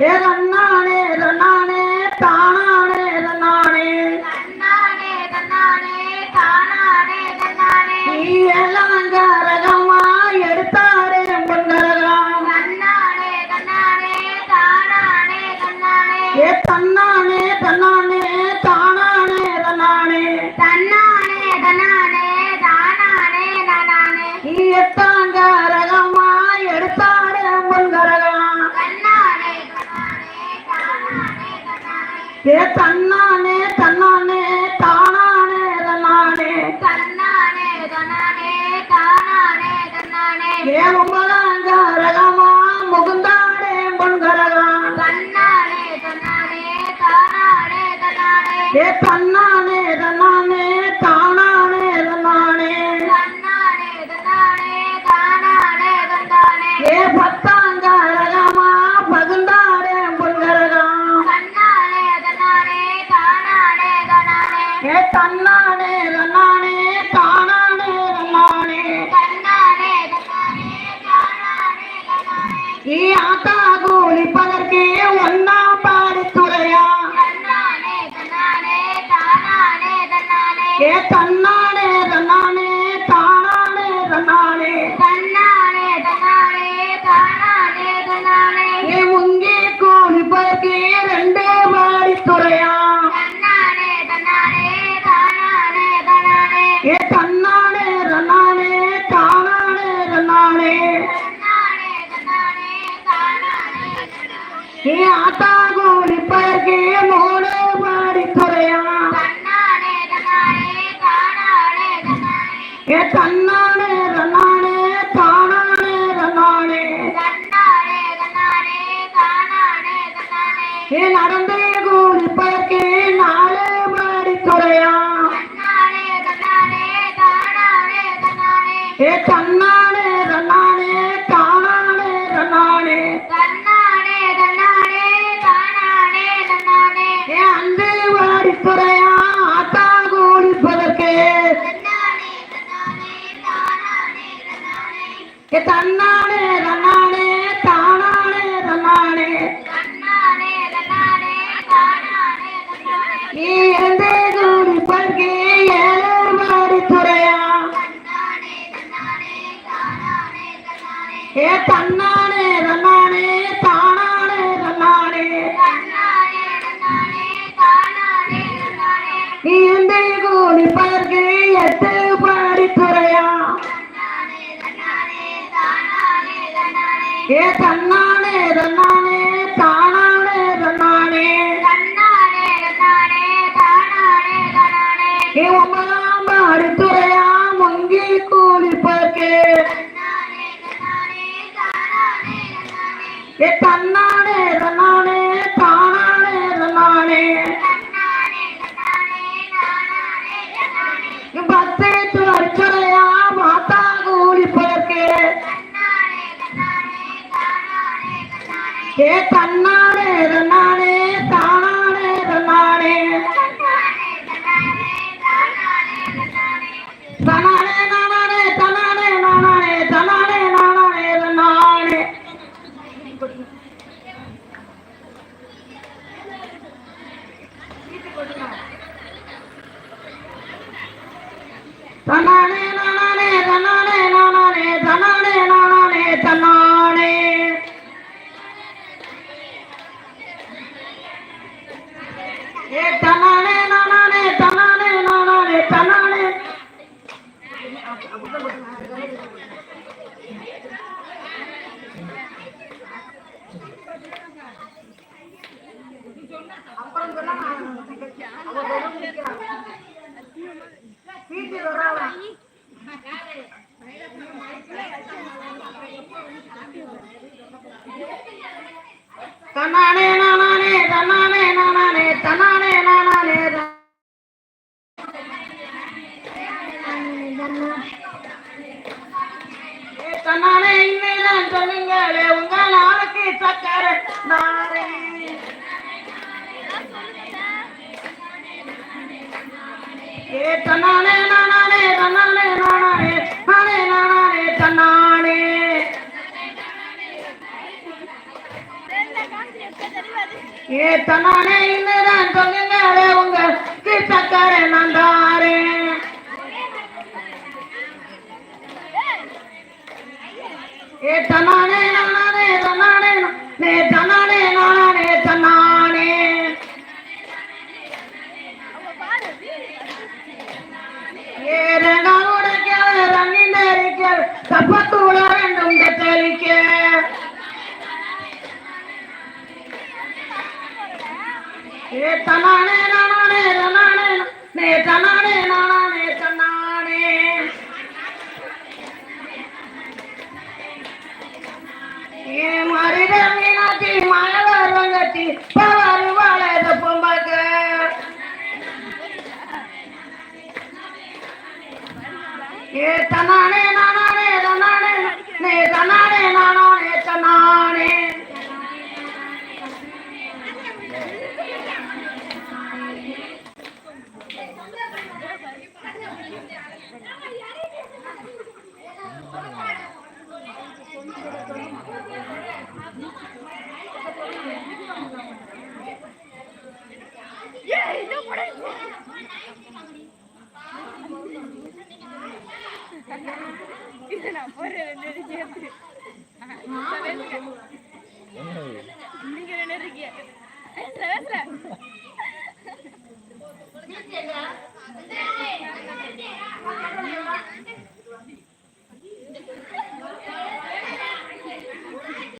வேற 别张 ஏ தன்னானே தன்னானே தானானே தன்னானே. தன்னானே தன்னானே தானானே ஏ ஆத்தா நீ ஆத்தா கூடிப்பதற்கு மோனே பாடி துறையா தன்னானே தன்னானே தானானே தன்னானே. ஏ தன்னானே தன்னானே தானானே தன்னானே. தன்னானே தன்னானே தானானே தன்னானே. ஏ நடந்தே கூடிப்பதற்கு நாளே பாடி துறையா ஏ தன்னா தன்னானே தன்னானே தானானே தன்னானே நீ இருந்தே தூடி பல்கே ஏழு துறையா? ஏ தன்னானே தன்னானே தானானே தன்னானே நீ இருந்தே கூடி பல்கே எட்டு ஏ தன்னானே தன்னானே தானானே தன்னானே. தன்னானே தன்னானே தானானே தானானே. ஏ ஒன்பதாம் அடுத்துறையா மங்கி கூலிப்பதற்கு தன்னானே தன்னானே தானானே. ஏ தன்னானே தன்னானே ఏ కన్నాడు ఏదన్నా ¡Vamos! தன்னானே நானே தன்னானே நானே நானே நானே தன்னானே ஏ தன்னானே இன்னுதான் சொல்லுங்களே உங்க கீர்த்தக்காரே நந்தாரே ஏ தன்னானே நானே தன்னானே நே தன்னானே தப்பத்து தப்பத்தூட வேண்டும் கத்தரிக்க ஏ ஏ தன்னானே நானே தன்னானே. நே தன்னானே நானே தன்னானே. நான் போறேன் ரெண்டு சேர்த்து நீங்க ரெண்டு இருக்கீங்க பேசுறேன்